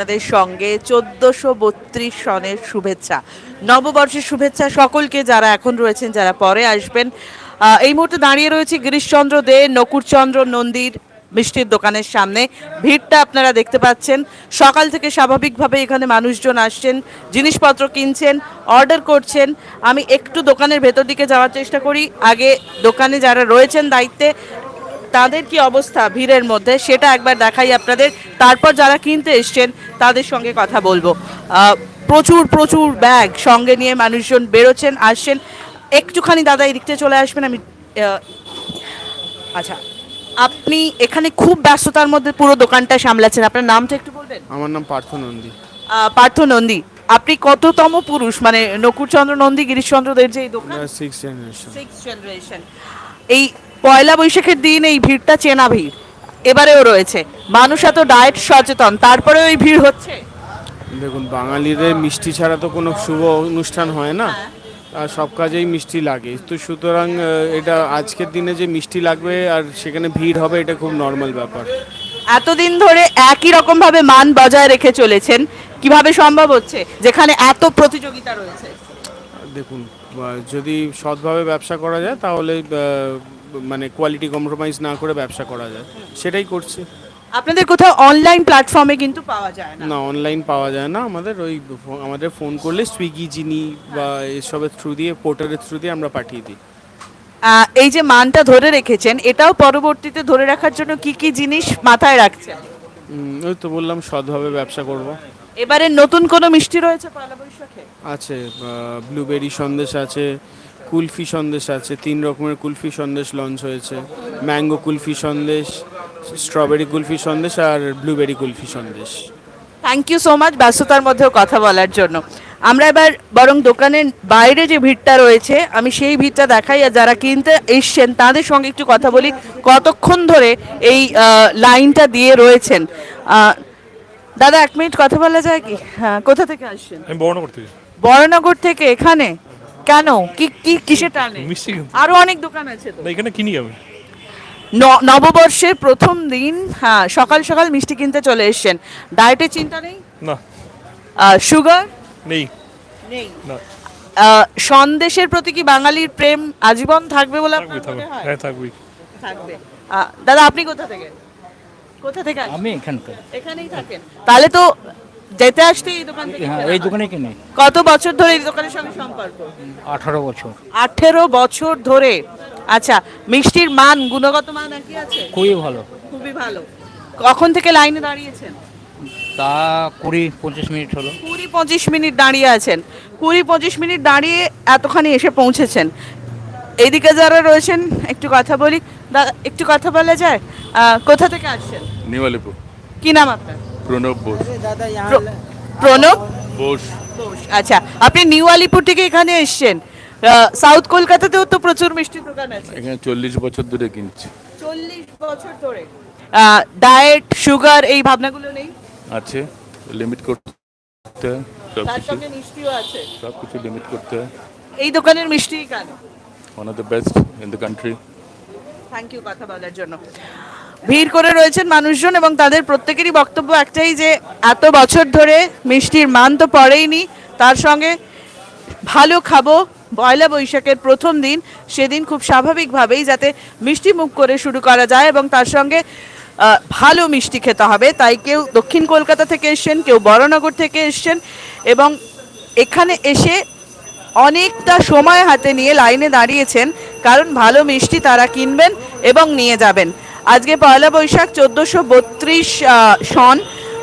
আপনাদের সঙ্গে চোদ্দশো বত্রিশ সনের শুভেচ্ছা, নববর্ষের শুভেচ্ছা সকলকে যারা এখন রয়েছেন, যারা পরে আসবেন। এই মুহূর্তে দাঁড়িয়ে রয়েছে গিরিশচন্দ্র দে, নকুরচন্দ্র নন্দীর মিষ্টির দোকানের সামনে। ভিড়টা আপনারা দেখতে পাচ্ছেন। সকাল থেকে স্বাভাবিকভাবে এখানে মানুষজন আসছেন, জিনিসপত্র কিনছেন, অর্ডার করছেন। আমি একটু দোকানের ভেতর দিকে যাওয়ার চেষ্টা করি। আগে দোকানে যারা রয়েছেন দায়িত্বে, তাদের কি অবস্থা ভিড়ের মধ্যে, সেটা একবার দেখাই আপনাদের। তারপর যারা কিনতে এসছেন তাদের সঙ্গে কথা বলব। প্রচুর প্রচুর ব্যাগ সঙ্গে নিয়ে মানুষজন বেরোচ্ছেন আসছেন। একটুখানি দাদা এই দিকটা চলে আসবেন আমি আচ্ছা আপনি এখানে খুব ব্যস্ততার মধ্যে পুরো দোকানটা সামলাচ্ছেন। আপনার নামটা একটু বলবেন? আমার নাম পার্থ নন্দী। পার্থ নন্দী। আপনি কততম পুরুষ? মানে নকুরচন্দ্র নন্দী গিরিশচন্দ্রদের যে এই দোকান? সিক্স জেনারেশন সিক্স জেনারেশন এই পয়লা বৈশাখের দিন এই ভিড়টা চেনা ভিড়। এবারেও রয়েছে। মানুষ এত ডায়েট সচেতন তারপরেও ওই ভিড় হচ্ছে? দেখুন বাঙালিদের মিষ্টি ছাড়া তো কোনো শুভ অনুষ্ঠান হয় না। আর সব কাজেই মিষ্টি লাগে। তো সুতরাং এটা আজকের দিনে যে মিষ্টি লাগবে আর সেখানে ভিড় হবে এটা খুব নর্মাল ব্যাপার। এতদিন ধরে একই রকম ভাবে মান বজায় রেখে চলেছেন। কীভাবে সম্ভব হচ্ছে? যেখানে এত প্রতিযোগিতা রয়েছে। দেখুন যদি সৎভাবে ব্যবসা করা যায় তাহলে মানে কোয়ালিটি কম্প্রোমাইজ না করে ব্যবসা করা যায়। সেটাই করছি। আপনাদের কোথাও অনলাইন প্ল্যাটফর্মে কিন্তু পাওয়া যায় না? না অনলাইন পাওয়া যায় না। আমাদের ওই আমাদের ফোন করলে সুইগি জিনি বা এসবের থ্রু দিয়ে পোর্টালের থ্রু দিয়ে আমরা পাঠিয়ে দিই। এই যে মানটা ধরে রেখেছেন এটাও পরবর্তীতে ধরে রাখার জন্য কি কি জিনিস মাথায় রাখছেন? ওই তো বললাম সৎভাবে ব্যবসা করব। এবারে নতুন কোনো মিষ্টি রয়েছে পয়লা বৈশাখে? আছে ব্লুবেরি সন্দেশ আছে কুলফি সন্দেশ আছে তিন রকমের কুলফি সন্দেশ লঞ্চ হয়েছে। Mango kulfi sandesh strawberry kulfi sandesh R blueberry kulfi sandesh. Thank you so much ব্যস্ততার মধ্যেও কথা বলার জন্য। আমরা এবার বরং দোকানের বাইরে যে ভিড়টা রয়েছে আমি সেই ভিড়টা দেখাই আর যারা কিনতে এসছেন তাদের সঙ্গে একটু কথা বলি কতক্ষণ ধরে এই লাইনটা দিয়ে রয়েছেন। দাদা এক মিনিট কথা বলা যায় কি? হ্যাঁ কোথা থেকে আসছেন? আমি বর্ণনগর থেকে। বড়নগর থেকে এখানে? কেন? কি কি কিসে টানে? মিষ্টি আরও অনেক দোকান আছে তো। এখানে কিনি আমি। ন- নববর্ষের প্রথম দিন হ্যাঁ সকাল সকাল মিষ্টি কিনতে চলে এসছেন। ডায়েটের চিন্তা নেই? না। সুগার? নেই। নেই। না। সন্দেশের প্রতি কি বাঙালির প্রেম আজীবন থাকবে বলে আপনার থাকবে। মনে হয়? হ্যাঁ থাকবে। থাকবে। দাদা আপনি কোথা থেকে? কোথা থেকে আমি এখানকার। এখানেই থাকেন। তাহলে তো যেতে আসতে এই দোকান থেকে হ্যাঁ এই দোকানে কিনে। কত বছর ধরে এই দোকানের সঙ্গে সম্পর্ক? আঠারো বছর। আঠেরো বছর ধরে। আচ্ছা মিষ্টির মান গুণগত মান একই আছে? খুবই ভালো। খুবই ভালো। কখন থেকে লাইনে দাঁড়িয়েছেন? তা কুড়ি পঁচিশ মিনিট হলো। কুড়ি পঁচিশ মিনিট দাঁড়িয়ে আছেন। কুড়ি পঁচিশ মিনিট দাঁড়িয়ে এতখানি এসে পৌঁছেছেন। এইদিকে যারা রয়েছেন একটু কথা বলি। একটু কথা বলা যায়? কোথা থেকে আসছেন? নিউ আলিপুর কি নাম আপনার? প্রণব বোস। প্রণব? বোস। আচ্ছা। আপনি নিউ আলিপুর থেকে এখানে এসছেন। সাউথ কলকাতাতেও তো প্রচুর মিষ্টির দোকান আছে। এখানে চল্লিশ বছর ধরে কিনছি। চল্লিশ বছর ধরে। ডায়েট সুগার এই ভাবনাগুলো নেই? আছে। লিমিট করতে হয় সব তার সঙ্গে মিষ্টিও আছে। সব কিছু লিমিট করতে হয়। এই দোকানের মিষ্টি কেন? One of the best in the country thank you কথা বলার জন্য। ভিড় করে রয়েছেন মানুষজন এবং তাদের প্রত্যেকেরই বক্তব্য একটাই যে, এত বছর ধরে মিষ্টির মান তো পড়েইনি। তার সঙ্গে ভালো খাব, পয়লা বৈশাখের প্রথম দিন, সেদিন খুব স্বাভাবিকভাবেই যাতে মিষ্টি মুখ করে শুরু করা যায় এবং তার সঙ্গে ভালো মিষ্টি খেতে হবে। তাই কেউ দক্ষিণ কলকাতা থেকে এসছেন, কেউ বড়নগর থেকে এসছেন এবং এখানে এসে অনেকটা সময় হাতে নিয়ে লাইনে দাঁড়িয়েছেন। কারণ ভালো মিষ্টি তারা কিনবেন এবং নিয়ে যাবেন। আজকে পয়লা বৈশাখ চোদ্দোশো বত্রিশ সন।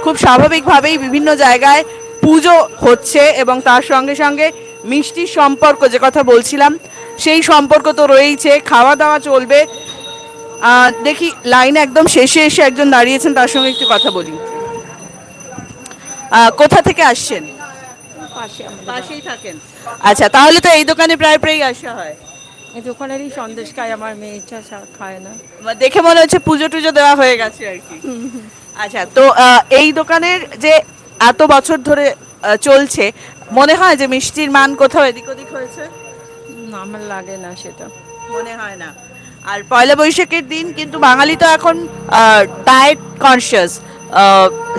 খুব স্বাভাবিকভাবেই বিভিন্ন জায়গায় পুজো হচ্ছে এবং তার সঙ্গে সঙ্গে মিষ্টির সম্পর্ক যে কথা বলছিলাম সেই সম্পর্ক তো রয়েইছে। খাওয়া দাওয়া চলবে দেখি লাইনে একদম শেষে এসে একজন দাঁড়িয়েছেন তার সঙ্গে একটু কথা বলি। কোথা থেকে আসছেন? পাশেই থাকেন। আচ্ছা তাহলে তো এই দোকানে প্রায় প্রায় আসা হয়। এই দোকানেরই সন্দেশ খায় আমার মেয়ে চা খায় না। দেখে মনে হচ্ছে পুজো টুজো দেওয়া হয়ে গেছে আর কি। আচ্ছা তো এই দোকানের যে এত বছর ধরে চলছে মনে হয় যে মিষ্টির মান কোথাও এদিক ওদিক হয়েছে? আমার লাগে না সেটা। মনে হয় না। আর পয়লা বৈশাখের দিন কিন্তু বাঙালি তো এখন ডায়েট কনসিয়াস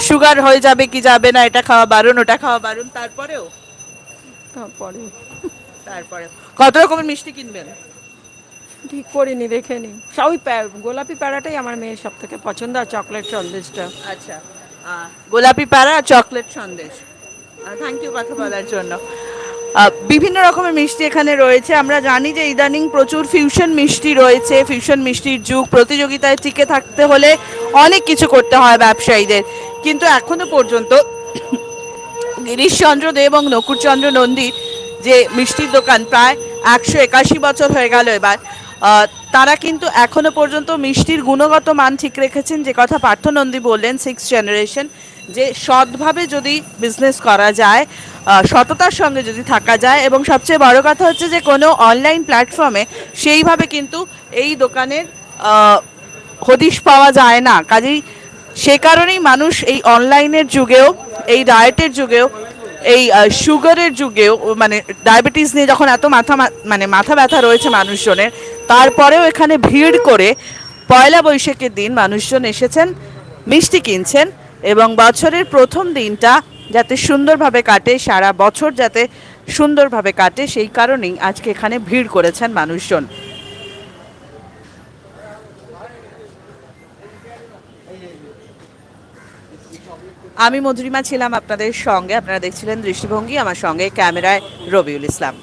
সুগার হয়ে যাবে কি যাবে না এটা খাওয়া বারণ ওটা খাওয়া বারণ তারপরেও? তারপরে তারপরে। কত রকমের মিষ্টি কিনবেন? ঠিক করিনি দেখে নি সবই প্যা- গোলাপি প্যারাটাই আমার মেয়ের সব থেকে পছন্দ আর চকলেট সন্দেশটা। আচ্ছা আহ, গোলাপি প্যারা আর চকলেট সন্দেশ। থ্যাংক ইউ কথা বলার জন্য। আহ, বিভিন্ন রকমের মিষ্টি এখানে রয়েছে। আমরা জানি যে ইদানিং প্রচুর ফিউশন মিষ্টি রয়েছে। ফিউশন মিষ্টির যুগ। প্রতিযোগিতায় টিকে থাকতে হলে অনেক কিছু করতে হয় ব্যবসায়ীদের। কিন্তু এখনও পর্যন্ত গিরিশচন্দ্র দে এবং নকুরচন্দ্র নন্দী যে মিষ্টির দোকান প্রায় একশো একাশি বছর হয়ে গেল এবার। তারা কিন্তু এখনও পর্যন্ত মিষ্টির গুণগত মান ঠিক রেখেছেন, যে কথা পার্থ নন্দী বললেন সিক্স জেনারেশন যে সৎভাবে যদি বিজনেস করা যায় সততার সঙ্গে যদি থাকা যায়, এবং সবচেয়ে বড় কথা হচ্ছে যে কোনো অনলাইন প্ল্যাটফর্মে সেইভাবে কিন্তু এই দোকানের হদিশ পাওয়া যায় না। কাজেই সে কারণেই মানুষ এই অনলাইনের যুগেও, এই ডায়েটের যুগেও এই সুগারের যুগেও মানে ডায়াবেটিস নিয়ে যখন এত মাথা মানে মাথা ব্যথা রয়েছে মানুষজনের, তারপরেও এখানে ভিড় করে পয়লা বৈশাখের দিন মানুষজন এসেছেন, মিষ্টি কিনছেন এবং বছরের প্রথম দিনটা যাতে সুন্দরভাবে কাটে, সারা বছর যাতে সুন্দরভাবে কাটে, সেই কারণেই আজকে এখানে ভিড় করেছেন মানুষজন। আমি মধুরিমা ছিলাম আপনাদের সঙ্গে। আপনারা দেখছিলেন দৃষ্টিভঙ্গি আমার সঙ্গে ক্যামেরায় রবিউল ইসলাম।